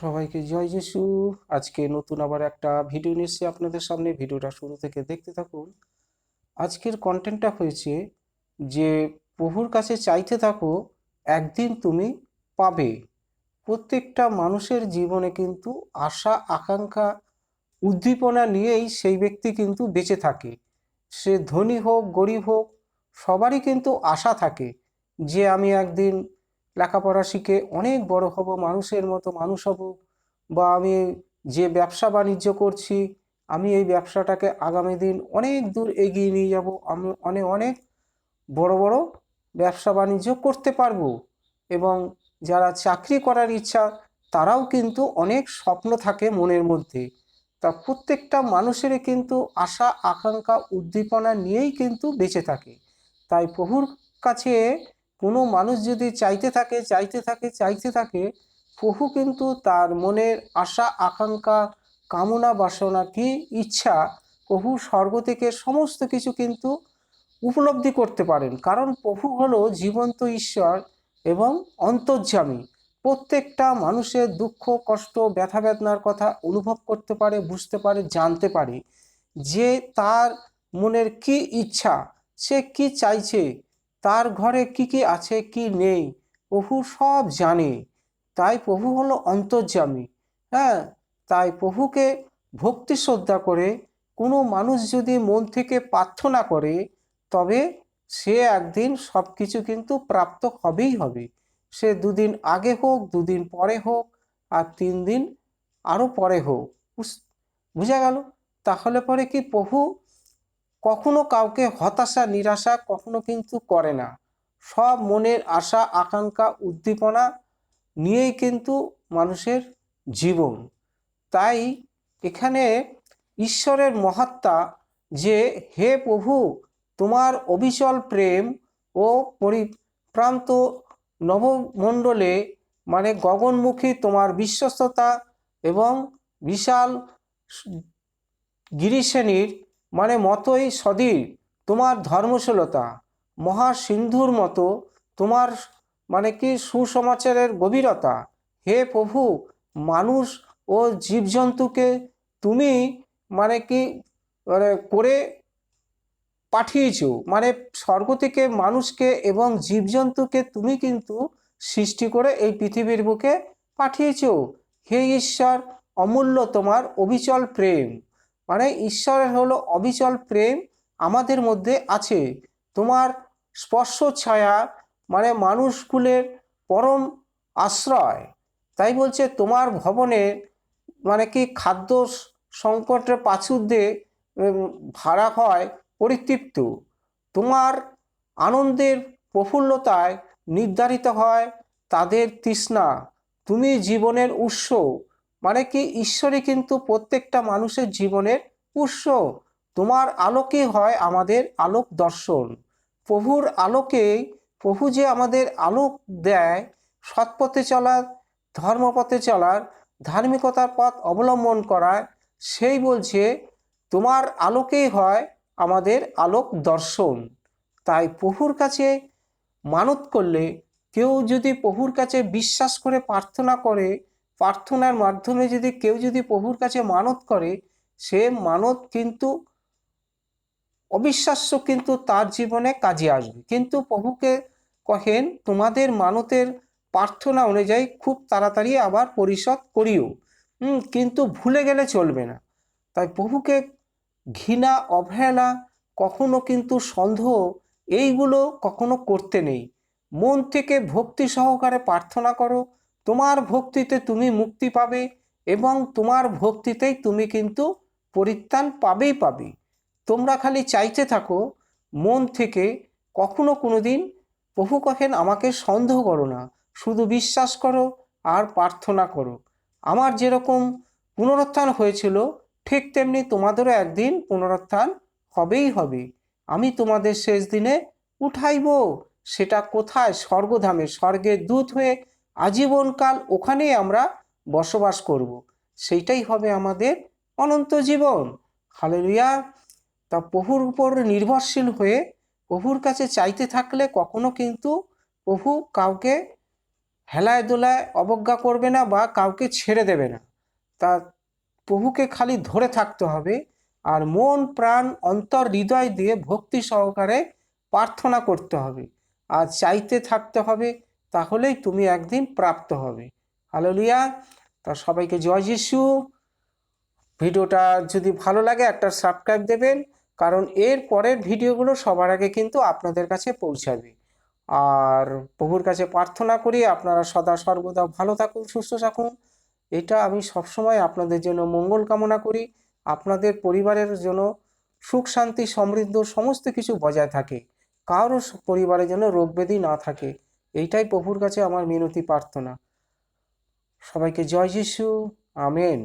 সবাইকে জয় যিশু। আজকে নতুন আবার একটা ভিডিও নিয়ে আপনাদের সামনে। ভিডিওটা শুরু থেকে দেখতে থাকুন। আজকের কন্টেন্টটা হয়েছে যে, প্রভুর কাছে চাইতে থাকো, একদিন তুমি পাবে। প্রত্যেকটা মানুষের জীবনে কিন্তু আশা, আকাঙ্ক্ষা, উদ্দীপনা নিয়েই সেই ব্যক্তি কিন্তু বেঁচে থাকে। সে ধনী হোক, গরিব হোক, সবারই কিন্তু আশা থাকে যে, আমি একদিন লেখাপড়া শিখে অনেক বড় হব, মানুষের মতো মানুষ হব বা আমি যে ব্যবসা বাণিজ্য করছি, আমি এই ব্যবসাটাকে আগামী দিন অনেক দূর এগিয়ে নিয়ে যাব, আমি অনেক অনেক বড় বড় ব্যবসা বাণিজ্য করতে পারব এবং যারা চাকরি করার ইচ্ছা তারাও কিন্তু অনেক স্বপ্ন থাকে মনের মধ্যে। তা প্রত্যেকটা মানুষেরই কিন্তু আশা, আকাঙ্ক্ষা, উদ্দীপনা নিয়েই কিন্তু বেঁচে থাকে। তাই প্রভুর কাছে কোনো মানুষ যদি চাইতে থাকে চাইতে থাকে চাইতে থাকে, প্রভু কিন্তু তার মনের আশা, আকাঙ্ক্ষা, কামনা, বাসনা কি ইচ্ছা, প্রভু স্বর্গ থেকে সমস্ত কিছু কিন্তু উপলব্ধি করতে পারেন। কারণ প্রভু হলো জীবন্ত ঈশ্বর এবং অন্তর্যামী। প্রত্যেকটা মানুষের দুঃখ, কষ্ট, ব্যথা বেদনার কথা অনুভব করতে পারে, বুঝতে পারে, জানতে পারে যে তার মনের কি ইচ্ছা, সে কি চাইছে তার ঘরে কি কি আছে, কি নেই, প্রভু সব জানে। তাই প্রভু হলো অন্তর্যামী। হ্যাঁ তাই প্রভুকে ভক্তি শ্রদ্ধা করে, কোনো মানুষ যদি মন থেকে প্রার্থনা করে, তবে সে একদিন সব কিছু কিন্তু প্রাপ্ত হবেই হবে। সে দুদিন আগে হোক, দুদিন পরে হোক, আর তিন দিন আরও পরে হোক। বুঝা গেল? তাহলে পরে কি প্রভু কখনো কাউকে হতাশা, নিরাশা কখনো কিন্তু করে না। সব মনের আশা, আকাঙ্ক্ষা, উদ্দীপনা নিয়েই কিন্তু মানুষের জীবন। তাই এখানে ঈশ্বরের মহাত্মা যে, হে প্রভু, তোমার অবিচল প্রেম ও পরিপ্রান্ত নবমণ্ডলে মানে গগনমুখী তোমার বিশ্বস্ততা এবং বিশাল গিরিশ্রেণীর মানে মতোই সদীর তোমার ধর্মশীলতা। মহাসিন্ধুর মতো তোমার মানে কি সুসমাচারের গভীরতা। হে প্রভু, মানুষ ও জীবজন্তুকে তুমি মানে কি মানে করে পাঠিয়েছ। মানে স্বর্গ থেকে মানুষকে এবং জীবজন্তুকে তুমি কিন্তু সৃষ্টি করে এই পৃথিবীর বুকে পাঠিয়েছ। হে ঈশ্বর, অমূল্য তোমার অবিচল প্রেম। মানে ঈশ্বরের হলো অবিচল প্রেম আমাদের মধ্যে আছে। তোমার স্পর্শ ছায়া মানে মানুষগুলোর পরম আশ্রয়। তাই বলছে তোমার ভবনে মানে কি খাদ্য সংকটের প্রাচুর্যে উম, ভাড়া হয় পরিতৃপ্ত। তোমার আনন্দের প্রফুল্লতায় নির্ধারিত হয় তাদের তৃষ্ণা। তুমি জীবনের উৎস। মানে কি ঈশ্বরই কিন্তু প্রত্যেকটা মানুষের জীবনের উৎস। তোমার আলোকে হয় আমাদের আলোক দর্শন। প্রভুর আলোকেই প্রভু যে আমাদের আলোক দেয়, সৎপথে চলার, ধর্মপথে চলার, ধার্মিকতার পথ অবলম্বন করার, সেই বলছে, তোমার আলোকেই হয় আমাদের আলোক দর্শন। তাই প্রভুর কাছে মানত করলে, কেউ যদি প্রভুর কাছে বিশ্বাস করে প্রার্থনা করে প্রার্থনার মাধ্যমে যদি কেউ যদি প্রভুর কাছে মানত করে, সে মানত কিন্তু অবিশ্বাস্য কিন্তু তার জীবনে কাজে আসবে। কিন্তু প্রভুকে কহেন, তোমাদের মানতের প্রার্থনা অনুযায়ী খুব তাড়াতাড়ি আবার পরিশোধ করিও। কিন্তু ভুলে গেলে চলবে না। তাই প্রভুকে ঘৃণা, অবহেলা, কখনো কিন্তু সন্দেহ, এইগুলো কখনো করতে নেই। মন থেকে ভক্তি সহকারে প্রার্থনা করো। তোমার ভক্তিতে তুমি মুক্তি পাবে এবং তোমার ভক্তিতেই তুমি কিন্তু পরিত্রাণ পাবেই পাবে। তোমরা খালি চাইতে থাকো, মন থেকে কখনো কোনো দিন প্রভু কহেন, আমাকে সন্দেহ করো না, শুধু বিশ্বাস করো আর প্রার্থনা করো। আমার যেরকম পুনরুত্থান হয়েছিল, ঠিক তেমনি তোমাদেরও একদিন পুনরুত্থান হবেই হবে। আমি তোমাদের শেষ দিনে উঠাইব, সেটা কোথায়? স্বর্গধামে, স্বর্গের দূত হয়ে আজীবনকাল ওখানেই আমরা বসবাস করব। সেইটাই হবে আমাদের অনন্ত জীবন। হালেলুয়া। তা প্রভুর উপর নির্ভরশীল হয়ে প্রভুর কাছে চাইতে থাকলে কখনো কিন্তু প্রভু কাউকে হেলায় দোলায় অবজ্ঞা করবে না বা কাউকে ছেড়ে দেবে না। তা প্রভুকে খালি ধরে থাকতে হবে আর মন, প্রাণ, অন্তর, হৃদয় দিয়ে ভক্তি সহকারে প্রার্থনা করতে হবে। আর চাইতে থাকতে হবে তাহলেই তুমি একদিন প্রাপ্ত হবে। হালেলুয়া। তা সবাইকে জয় যিশু। ভিডিওটা যদি ভালো লাগে একটা সাবস্ক্রাইব দেবেন, কারণ এর পরের ভিডিওগুলো সবার আগে কিন্তু আপনাদের কাছে পৌঁছাবে। আর প্রভুর কাছে প্রার্থনা করি, আপনারা সদা সর্বদা ভালো থাকুন, সুস্থ থাকুন। এটা আমি সবসময় আপনাদের জন্য মঙ্গল কামনা করি। আপনাদের পরিবারের জন্য সুখ, শান্তি, সমৃদ্ধ সমস্ত কিছু বজায় থাকে। কারোর পরিবারের জন্য রোগ না থাকে। এইটাই প্রভুর কাছে আমার মিনতি প্রার্থনা। সবাইকে জয় যিশু আমেন।